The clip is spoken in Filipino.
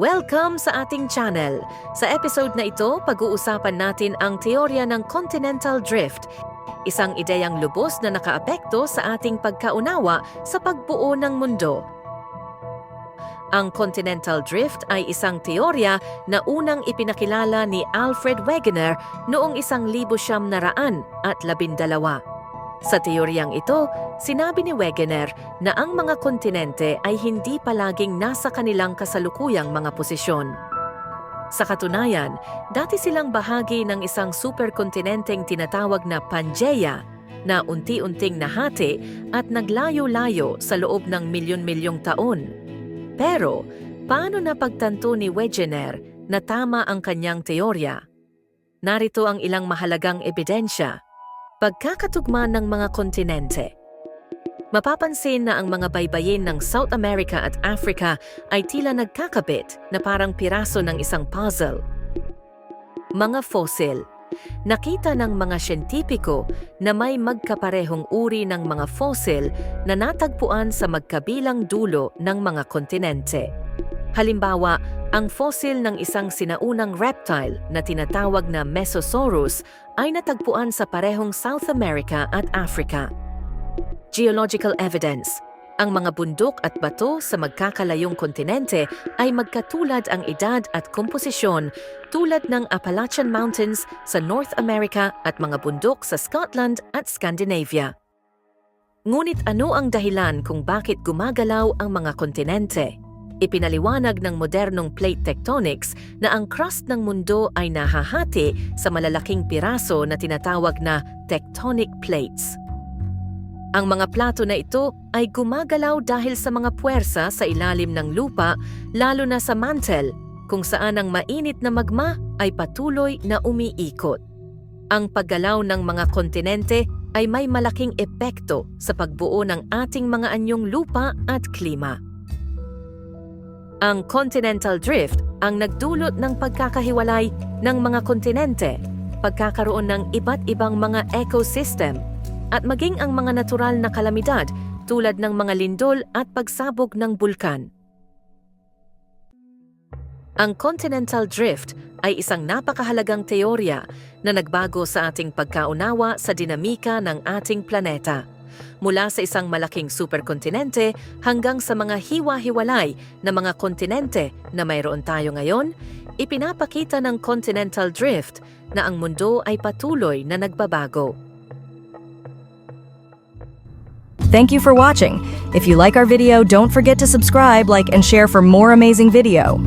Welcome sa ating channel. Sa episode na ito, pag-uusapan natin ang teorya ng continental drift, isang ideyang lubos na nakaapekto sa ating pagkaunawa sa pagbuo ng mundo. Ang continental drift ay isang teorya na unang ipinakilala ni Alfred Wegener noong isang libo siyam na raan at labindalawa. Sa teoryang ito, sinabi ni Wegener na ang mga kontinente ay hindi palaging nasa kanilang kasalukuyang mga posisyon. Sa katunayan, dati silang bahagi ng isang superkontinenteng tinatawag na Pangaea na unti-unting nahati at naglayo-layo sa loob ng milyon-milyong taon. Pero, paano napagtanto ni Wegener na tama ang kanyang teorya? Narito ang ilang mahalagang ebidensya. Pagkakatugma ng mga kontinente. Mapapansin na ang mga baybayin ng South America at Africa ay tila nagkakabit na parang piraso ng isang puzzle. Mga fossil. Nakita ng mga siyentipiko na may magkaparehong uri ng mga fossil na natagpuan sa magkabilang dulo ng mga kontinente. Halimbawa, ang fossil ng isang sinaunang reptile na tinatawag na Mesosaurus ay natagpuan sa parehong South America at Africa. Geological evidence. Ang mga bundok at bato sa magkakalayong kontinente ay magkatulad ang edad at komposisyon tulad ng Appalachian Mountains sa North America at mga bundok sa Scotland at Scandinavia. Ngunit ano ang dahilan kung bakit gumagalaw ang mga kontinente? Ipinaliwanag ng modernong plate tectonics na ang crust ng mundo ay nahahati sa malalaking piraso na tinatawag na tectonic plates. Ang mga plato na ito ay gumagalaw dahil sa mga puwersa sa ilalim ng lupa, lalo na sa mantle, kung saan ang mainit na magma ay patuloy na umiikot. Ang paggalaw ng mga kontinente ay may malaking epekto sa pagbuo ng ating mga anyong lupa at klima. Ang continental drift ang nagdulot ng pagkakahiwalay ng mga kontinente, pagkakaroon ng iba't ibang mga ecosystem, at maging ang mga natural na kalamidad tulad ng mga lindol at pagsabog ng bulkan. Ang continental drift ay isang napakahalagang teorya na nagbago sa ating pagkaunawa sa dinamika ng ating planeta. Mula sa isang malaking superkontinente hanggang sa mga hiwa-hiwalay na mga kontinente na mayroon tayo ngayon, ipinapakita ng continental drift na ang mundo ay patuloy na nagbabago. Thank you for watching. If you like our video, don't forget to subscribe, like, and share for more amazing video.